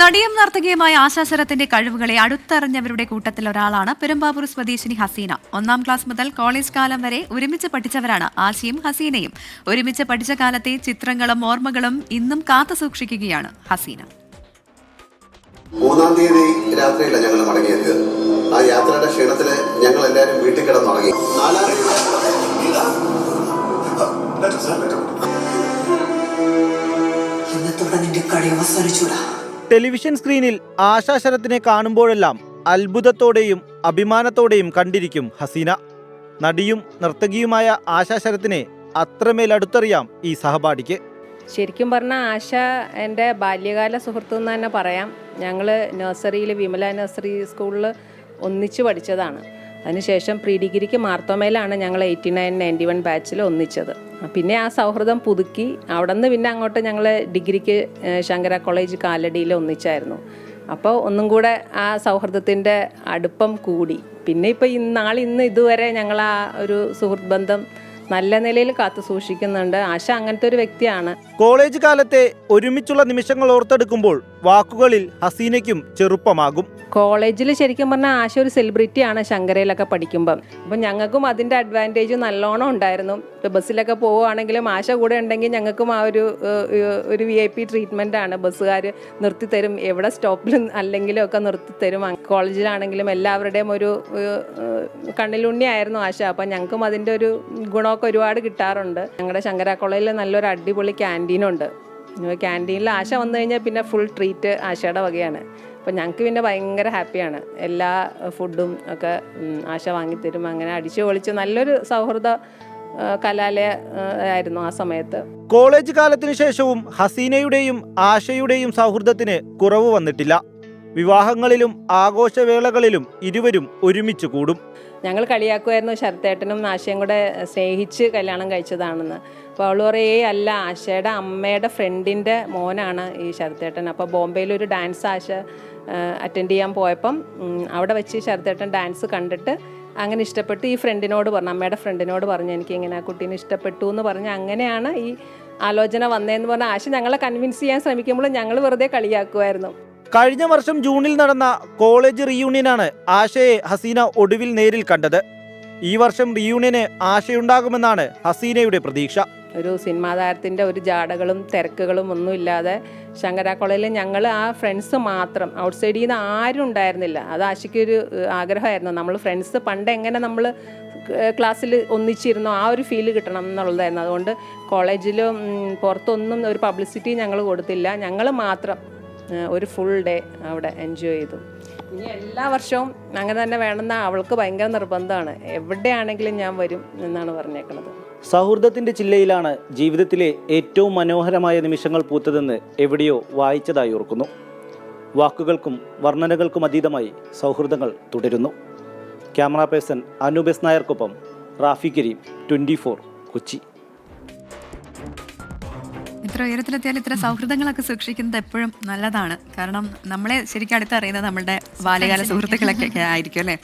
നടിയും നർത്തകിയുമായ ആശാശരത്തിന്റെ കഴിവുകളെ അടുത്തറിഞ്ഞവരുടെ കൂട്ടത്തിൽ ഒരാളാണ് പെരുമ്പാവൂർ സ്വദേശിനി ഹസീന. ഒന്നാം ക്ലാസ് മുതൽ കോളേജ് കാലം വരെ ഒരുമിച്ച് പഠിച്ചവരാണ് ആശയും ഹസീനയും. ഒരുമിച്ച് പഠിച്ച കാലത്തെ ചിത്രങ്ങളും ഓർമ്മകളും ഇന്നും കാത്തു സൂക്ഷിക്കുകയാണ് ഹസീന. മൂന്നാം തീയതി രാത്രിയില്ല ഞങ്ങൾ മടങ്ങിയത്. ആ യാത്രയുടെ ക്ഷീണത്തിൽ ഞങ്ങൾ എല്ലാവരും വീട്ടിൽ കിടന്നുറങ്ങി. നാലാം തീയതി ഇന്നത്തോടെ നിന്റെ കളി അവസാനിച്ചൂടാ. ടെലിവിഷൻ സ്ക്രീനിൽ ആശാശരത്തിനെ കാണുമ്പോഴെല്ലാം അത്ഭുതത്തോടെയും അഭിമാനത്തോടെയും കണ്ടിരിക്കും ഹസീന. നടിയും നർത്തകിയുമായ ആശാശരത്തിനെ അത്രമേൽ അടുത്തറിയാം ഈ സഹപാഠിക്ക്. ശരിക്കും പറഞ്ഞാൽ ആശ എന്റെ ബാല്യകാല സുഹൃത്തു എന്ന് തന്നെ പറയാം. ഞങ്ങൾ നഴ്സറിയിൽ വിമല നഴ്സറി സ്കൂളിൽ ഒന്നിച്ച് പഠിച്ചതാണ്. അതിനുശേഷം പ്രീ ഡിഗ്രിക്ക് മാർത്തോമയിലാണ് ഞങ്ങൾ എയ്റ്റി നയൻ നയന്റി വൺ ബാച്ചിൽ ഒന്നിച്ചത്. പിന്നെ ആ സൗഹൃദം പുതുക്കി അവിടെ നിന്ന് പിന്നെ അങ്ങോട്ട് ഞങ്ങൾ ഡിഗ്രിക്ക് ശങ്കര കോളേജ് കാലടിയിൽ ഒന്നിച്ചായിരുന്നു. അപ്പോൾ ഒന്നും കൂടെ ആ സൗഹൃദത്തിന്റെ അടുപ്പം കൂടി. പിന്നെ ഇപ്പോൾ ഇന്നാൾ ഇന്ന് ഇതുവരെ ഞങ്ങൾ ആ ഒരു സുഹൃത്ത് ബന്ധം നല്ല നിലയിൽ കാത്തു സൂക്ഷിക്കുന്നുണ്ട്. ആശ അങ്ങനത്തെ ഒരു വ്യക്തിയാണ്. കോളേജ് കാലത്തെ ഒരുമിച്ചുള്ള നിമിഷങ്ങൾ ഓർത്തെടുക്കുമ്പോൾ വാക്കുകളിൽ ഹസീനയ്ക്കും ചെറുപ്പമാകും. കോളേജിൽ ശരിക്കും പറഞ്ഞാൽ ആശ ഒരു സെലിബ്രിറ്റിയാണ് ശങ്കരയിലൊക്കെ പഠിക്കുമ്പം. അപ്പം ഞങ്ങൾക്കും അതിന്റെ അഡ്വാന്റേജ് നല്ലോണം ഉണ്ടായിരുന്നു. ഇപ്പോൾ ബസ്സിലൊക്കെ പോവുകയാണെങ്കിലും ആശ കൂടെ ഉണ്ടെങ്കിൽ ഞങ്ങൾക്കും ആ ഒരു ഒരു വി ഐ പി ട്രീറ്റ്മെന്റ് ആണ്. ബസ്സുകാർ നിർത്തിത്തരും. എവിടെ സ്റ്റോപ്പിലും അല്ലെങ്കിലും ഒക്കെ നിർത്തിത്തരും. കോളേജിലാണെങ്കിലും എല്ലാവരുടെയും ഒരു കണ്ണിലുണ്ണിയായിരുന്നു ആശ. അപ്പം ഞങ്ങൾക്കും അതിന്റെ ഒരു ഗുണമൊക്കെ ഒരുപാട് കിട്ടാറുണ്ട്. ഞങ്ങളുടെ ശങ്കര കോളേജിൽ നല്ലൊരു അടിപൊളി ക്യാന്റീനുണ്ട് ക്യാന്റീനിൽ ആശ വന്നു കഴിഞ്ഞാൽ പിന്നെ ഫുൾ ട്രീറ്റ് ആശയുടെ വകയാണ്. അപ്പം ഞങ്ങൾക്ക് പിന്നെ ഭയങ്കര ഹാപ്പിയാണ്. എല്ലാ ഫുഡും ഒക്കെ ആശ വാങ്ങിത്തരും. അങ്ങനെ അടിച്ചു പൊളിച്ച് നല്ലൊരു സൗഹൃദ കലാലയ ആയിരുന്നു ആ സമയത്ത്. കോളേജ് കാലത്തിനു ശേഷവും ഹസീനയുടെയും ആശയുടെയും സൗഹൃദത്തിന് കുറവ് വന്നിട്ടില്ല. വിവാഹങ്ങളിലും ആഘോഷവേളകളിലും ഇരുവരും ഒരുമിച്ച് കൂടും. ഞങ്ങൾ കളിയാക്കുമായിരുന്നു ശരത്തേട്ടനും ആശയും കൂടെ സ്നേഹിച്ച് കല്യാണം കഴിച്ചതാണെന്ന്. അപ്പോൾ അവൾ പറയേ അല്ല ആശയുടെ അമ്മയുടെ ഫ്രണ്ടിന്റെ മോനാണ് ഈ ശരത്തേട്ടൻ. അപ്പോൾ ബോംബെയിൽ ഒരു ഡാൻസ് ആശ അറ്റൻഡ് ചെയ്യാൻ പോയപ്പം അവിടെ വെച്ച് ശരത്തേട്ടൻ ഡാൻസ് കണ്ടിട്ട് അങ്ങനെ ഇഷ്ടപ്പെട്ട്. ഈ ഫ്രണ്ടിനോട് പറഞ്ഞു അമ്മയുടെ ഫ്രണ്ടിനോട് പറഞ്ഞു എനിക്ക് ഇങ്ങനെ ആ കുട്ടീനെ ഇഷ്ടപ്പെട്ടു എന്ന് പറഞ്ഞ് അങ്ങനെയാണ് ഈ ആലോചന വന്നതെന്ന് പറഞ്ഞാൽ ആശ ഞങ്ങളെ കൺവിൻസ് ചെയ്യാൻ ശ്രമിക്കുമ്പോൾ ഞങ്ങൾ വെറുതെ കളിയാക്കുമായിരുന്നു. കഴിഞ്ഞ വർഷം ജൂണിൽ നടന്ന കോളേജ് റീയൂണിയനാണ് ആശയെ ഹസീന ഒടുവിൽ നേരിൽ കണ്ടത്. ഈ വർഷം റീയൂണിയന് ആശയുണ്ടാകുമെന്നാണ് ഹസീനയുടെ പ്രതീക്ഷ. ഒരു സിനിമാ താരത്തിന്റെ ഒരു ജാടകളും തിരക്കുകളും ഒന്നുമില്ലാതെ ശങ്കരാ കോളേജിൽ ഞങ്ങൾ ആ ഫ്രണ്ട്സ് മാത്രം ഔട്ട്സൈഡിൽ നിന്ന് ആരും ഉണ്ടായിരുന്നില്ല. അത് ആശയ്ക്കൊരു ആഗ്രഹമായിരുന്നു. നമ്മൾ ഫ്രണ്ട്സ് പണ്ട് എങ്ങനെ നമ്മൾ ക്ലാസ്സിൽ ഒന്നിച്ചിരുന്നോ ആ ഒരു ഫീൽ കിട്ടണം എന്നുള്ളതായിരുന്നു. അതുകൊണ്ട് കോളേജിലും പുറത്തൊന്നും ഒരു പബ്ലിസിറ്റി ഞങ്ങൾ കൊടുത്തില്ല. ഞങ്ങൾ മാത്രം ഒരു ഫുൾ ഡേ അവിടെ എൻജോയ് ചെയ്തു. ഇനി എല്ലാ വർഷവും അങ്ങനെ തന്നെ വേണമെന്ന അവൾക്ക് ഭയങ്കര നിർബന്ധമാണ്. എവിടെയാണെങ്കിലും ഞാൻ വരും എന്നാണ് പറഞ്ഞേക്കുന്നത് സൗഹൃദത്തിന്റെ ചില്ലയിലാണ് ജീവിതത്തിലെ ഏറ്റവും മനോഹരമായ നിമിഷങ്ങൾ പൂത്തതെന്ന് എവിടെയോ വായിച്ചതായി ഓർക്കുന്നു. വാക്കുകൾക്കും വർണനകൾക്കും അതീതമായി സൗഹൃദങ്ങൾ തുടരുന്നു. ക്യാമറ പേഴ്സൺ അനുബസ് നായർക്കൊപ്പം റാഫി കരീം ട്വന്റി ഫോർ കൊച്ചി. ഇത്ര ഉയരത്തിലെത്തിയാൽ ഇത്ര സൗഹൃദങ്ങളൊക്കെ സൂക്ഷിക്കുന്നത് എപ്പോഴും നല്ലതാണ്. കാരണം നമ്മളെ ശരിക്കും അടുത്തറിയുന്നത് നമ്മളുടെ ബാല്യകാല സുഹൃത്തുക്കളൊക്കെ ആയിരിക്കും അല്ലേ?